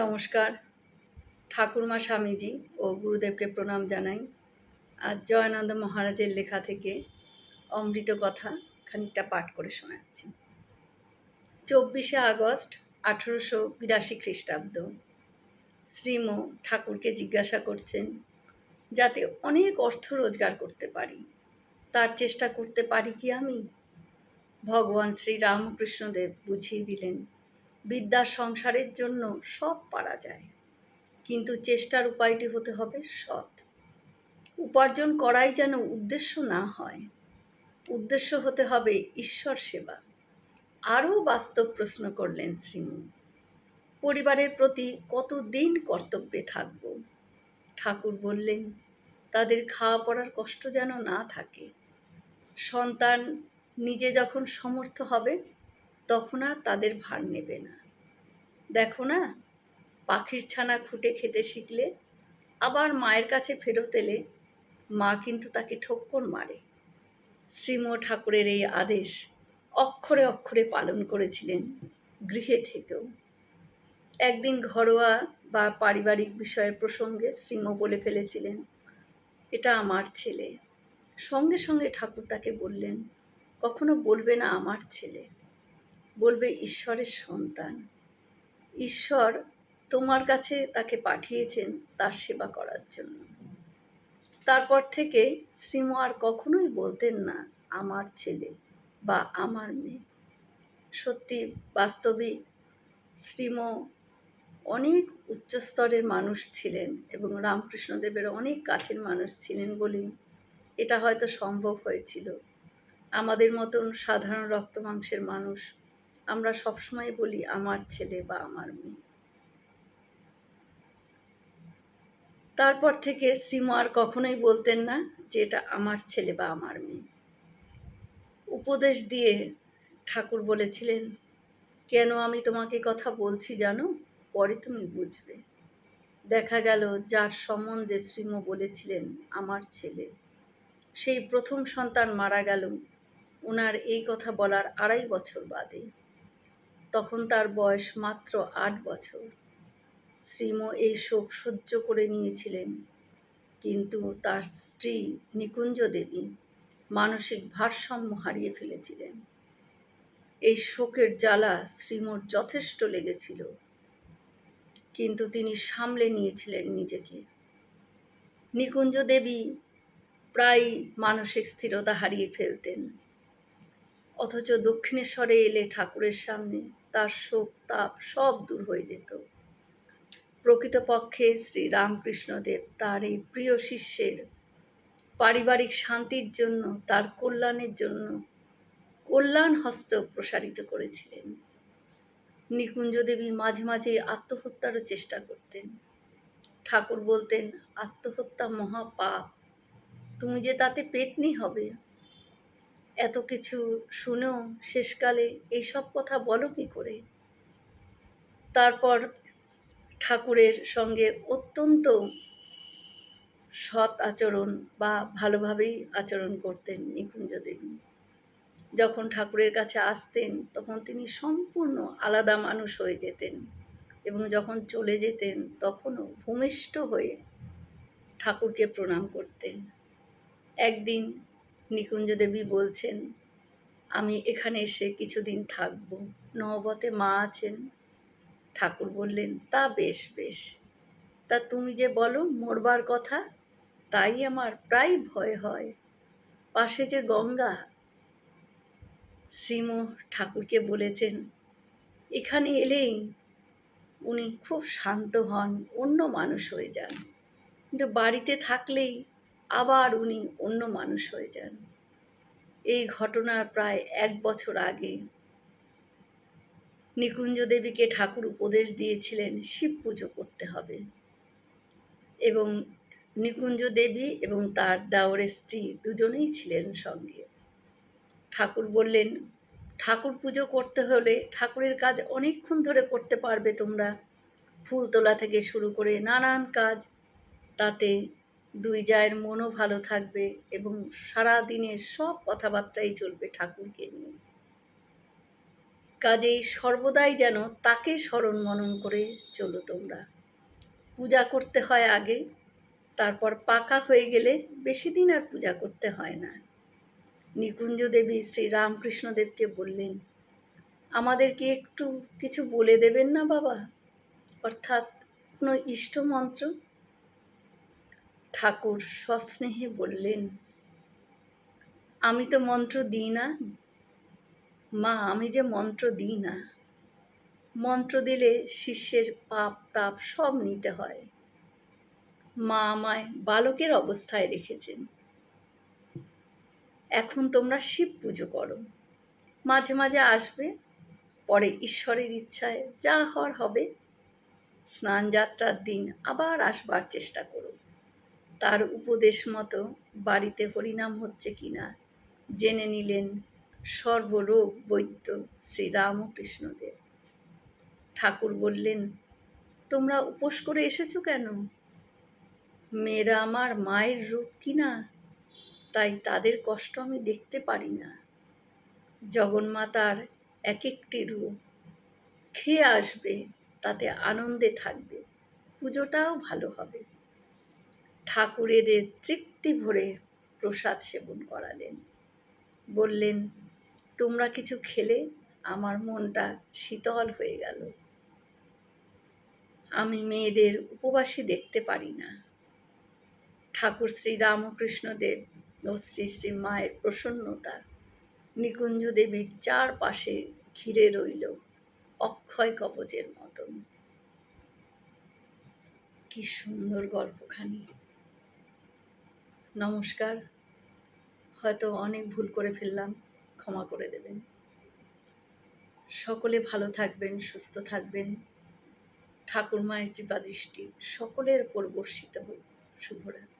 নমস্কার। ঠাকুরমা স্বামীজি ও গুরুদেবকে প্রণাম জানাই। আর জয়ানন্দ মহারাজের লেখা থেকে অমৃত কথা খানিকটা পাঠ করে শোনাচ্ছি। চব্বিশে আগস্ট আঠেরোশো বিরাশি খ্রিস্টাব্দ। শ্রীম ঠাকুরকে জিজ্ঞাসা করছেন, যাতে অনেক অর্থ রোজগার করতে পারি, তার চেষ্টা করতে পারি কি আমি? ভগবান শ্রী রামকৃষ্ণদেব বুঝিয়ে দিলেন বিদ্যার সংসারের জন্য সব পারা যায়। কিন্তু চেষ্টার উপায়টি হতে হবে সৎ। উপার্জন করাই যেন উদ্দেশ্য না হয়। উদ্দেশ্য হতে হবে ঈশ্বর সেবা। আরও বাস্তব প্রশ্ন করলেন শ্রীমু। পরিবারের প্রতি কতদিন কর্তব্যে থাকব? ঠাকুর বললেন, তাদের খাওয়া পড়ার কষ্ট যেন না থাকে। সন্তান নিজে যখন সমর্থ হবে তখন আর তাদের ভার নেবে না। দেখো না, পাখির ছানা খুঁটে খেতে শিখলে, আবার মায়ের কাছে ফেরত এলে মা কিন্তু তাকে ঠক্কর মারে। শ্রীম ঠাকুরের এই আদেশ অক্ষরে অক্ষরে পালন করেছিলেন গৃহে থেকেও। একদিন ঘরোয়া বা পারিবারিক বিষয়ের প্রসঙ্গে শ্রীম বলে ফেলেছিলেন, এটা আমার ছেলে। সঙ্গে সঙ্গে ঠাকুর তাকে বললেন, কখনো বলবে না আমার ছেলে। বলবে, ঈশ্বরের সন্তান। ঈশ্বর তোমার কাছে তাকে পাঠিয়েছেন তার সেবা করার জন্য। তারপর থেকে শ্রীম আর কখনোই বলতেন না, আমার ছেলে বা আমার মেয়ে। সত্যি, বাস্তবিক শ্রীম অনেক উচ্চস্তরের মানুষ ছিলেন এবং রামকৃষ্ণদেবের অনেক কাছের মানুষ ছিলেন বলেই এটা হয়তো সম্ভব হয়েছিল। আমাদের মতন সাধারণ রক্ত মাংসের মানুষ আমরা সবসময় বলি আমার ছেলে বা আমার মেয়ে। তারপর থেকে শ্রীম আর কখনোই বলতেন না যে এটা আমার ছেলে বা আমার মেয়ে। উপদেশ দিয়ে ঠাকুর বলেছিলেন, কেন আমি তোমাকে কথা বলছি জানো? পরে তুমি বুঝবে। দেখা গেল যার সম্বন্ধে শ্রীম বলেছিলেন, আমার ছেলে। সেই প্রথম সন্তান মারা গেল। ওনার এই কথা বলার আড়াই বছর বাদে। তখন তার বয়স মাত্র আট বছর। শ্রীম এই শোক সহ্য করে নিয়েছিলেন। কিন্তু তার স্ত্রী নিকুঞ্জ দেবী মানসিক ভারসাম্য হারিয়ে ফেলেছিলেন। এই শোকের জ্বালা শ্রীমর যথেষ্ট লেগেছিল। কিন্তু তিনি সামলে নিয়েছিলেন নিজেকে। নিকুঞ্জ দেবী প্রায় মানসিক স্থিরতা হারিয়ে ফেলতেন। অথচ দক্ষিণেশ্বরে এলে ঠাকুরের সামনে তার শোক তাপ সব দূর হয়ে যেত। প্রকৃতপক্ষে শ্রী রামকৃষ্ণদেব তার এই প্রিয় শিষ্যের পারিবারিক শান্তির জন্য, তার কল্যাণের জন্য কল্যাণ হস্ত প্রসারিত করেছিলেন। নিকুঞ্জ দেবী মাঝে মাঝে আত্মহত্যারও চেষ্টা করতেন। ঠাকুর বলতেন, আত্মহত্যা মহাপাপ। তুমি যে তাতে পেতনি হবে এত কিছু শুনেও শেষকালে এইসব কথা বলো কি করে? তারপর ঠাকুরের সঙ্গে অত্যন্ত সৎ আচরণ বা ভালোভাবেই আচরণ করতেন নিকুঞ্জ দেবী যখন ঠাকুরের কাছে আসতেন, তখন তিনি সম্পূর্ণ আলাদা মানুষ হয়ে যেতেন এবং যখন চলে যেতেন, তখনও ভূমিষ্ঠ হয়ে ঠাকুরকে প্রণাম করতেন। একদিন নিকুঞ্জ দেবী বলছেন, আমি এখানে এসে কিছুদিন থাকব। নবতে মা আছেন। ঠাকুর বললেন, তা বেশ বেশ। তা তুমি যে বলো, মরবার কথা, তাই আমার প্রায় ভয় হয়। পাশে যে গঙ্গা, শ্রীম ঠাকুরকে বলেছেন, এখানে এলেই উনি খুব শান্ত হন, অন্য মানুষ হয়ে যান। কিন্তু বাড়িতে থাকলেই আবার উনি অন্য মানুষ হয়ে যান। ঘটনার প্রায় এক বছর আগে। নিকুঞ্জ দেবীকে ঠাকুর উপদেশ দিয়েছিলেন, শিব পুজো করতে হবে। এবং নিকুঞ্জ দেবী এবং তার দাওরের স্ত্রী দুজনেই ছিলেন সঙ্গে। ঠাকুর বললেন, ঠাকুর পুজো করতে হলে ঠাকুরের কাজ অনেকক্ষণ ধরে করতে পারবে তোমরা। ফুল তোলা থেকে শুরু করে নানান কাজ। তাতে দুই জায়ের মনও ভালো থাকবে এবং সারা দিনের সব কথাবার্তাই চলবে ঠাকুরকে নিয়ে। কাজেই সর্বদাই যেন তাকে স্মরণ মনন করে চলো তোমরা। পূজা করতে হয় আগে, তারপর পাকা হয়ে গেলে বেশি দিন আর পূজা করতে হয় না। নিকুঞ্জ দেবী শ্রী রামকৃষ্ণদেবকে বললেন, আমাদেরকে একটু কিছু বলে দেবেন না বাবা? অর্থাৎ কোনো ইষ্ট মন্ত্র? ঠাকুর সস্নেহে বললেন, আমি তো মন্ত্র দিই না। মা, আমি যে মন্ত্র দিই না। মন্ত্র দিলে শিষ্যের পাপ, তাপ সব নিতে হয়। মা আমায় বালকের অবস্থায় রেখেছেন। এখন তোমরা শিব পুজো করো। মাঝে মাঝে আসবে, পরে ঈশ্বরের ইচ্ছায় যা হওয়ার হবে। স্নান যাত্রার দিন আবার আসবার চেষ্টা করো। তার উপদেশ মতো বাড়িতে হরিনাম হচ্ছে কিনা জেনে নিলেন সর্বরোগ বৈদ্য শ্রী রামকৃষ্ণদেব। ঠাকুর বললেন, তোমরা উপোস করে এসেছ কেন? মেয়েরা আমার মায়ের রূপ কিনা তাই তাদের কষ্ট আমি দেখতে পারি না। জগন্মাতার এক একটি রূপ খেয়ে আসবে, তাতে আনন্দে থাকবে, পুজোটাও ভালো হবে। ঠাকুর এদের তৃপ্তি ভরে প্রসাদ সেবন করালেন। বললেন, তোমরা কিছু খেলে? আমার মনটা শীতল হয়ে গেল। আমি মেয়েদের উপবাসী দেখতে পারি না। ঠাকুর শ্রী রামকৃষ্ণদেব ও শ্রী শ্রী মায়ের প্রসন্নতা নিকুঞ্জ দেবীর চারপাশে ঘিরে রইল অক্ষয় কবচের মতন। কি সুন্দর গল্পখানি। নমস্কার। হয়তো অনেক ভুল করে ফেললাম, ক্ষমা করে দেবেন। সকলে ভালো থাকবেন, সুস্থ থাকবেন। ঠাকুর মায়ের কৃপা দৃষ্টি সকলের উপর বর্ষিত হোক। শুভরাত্রি।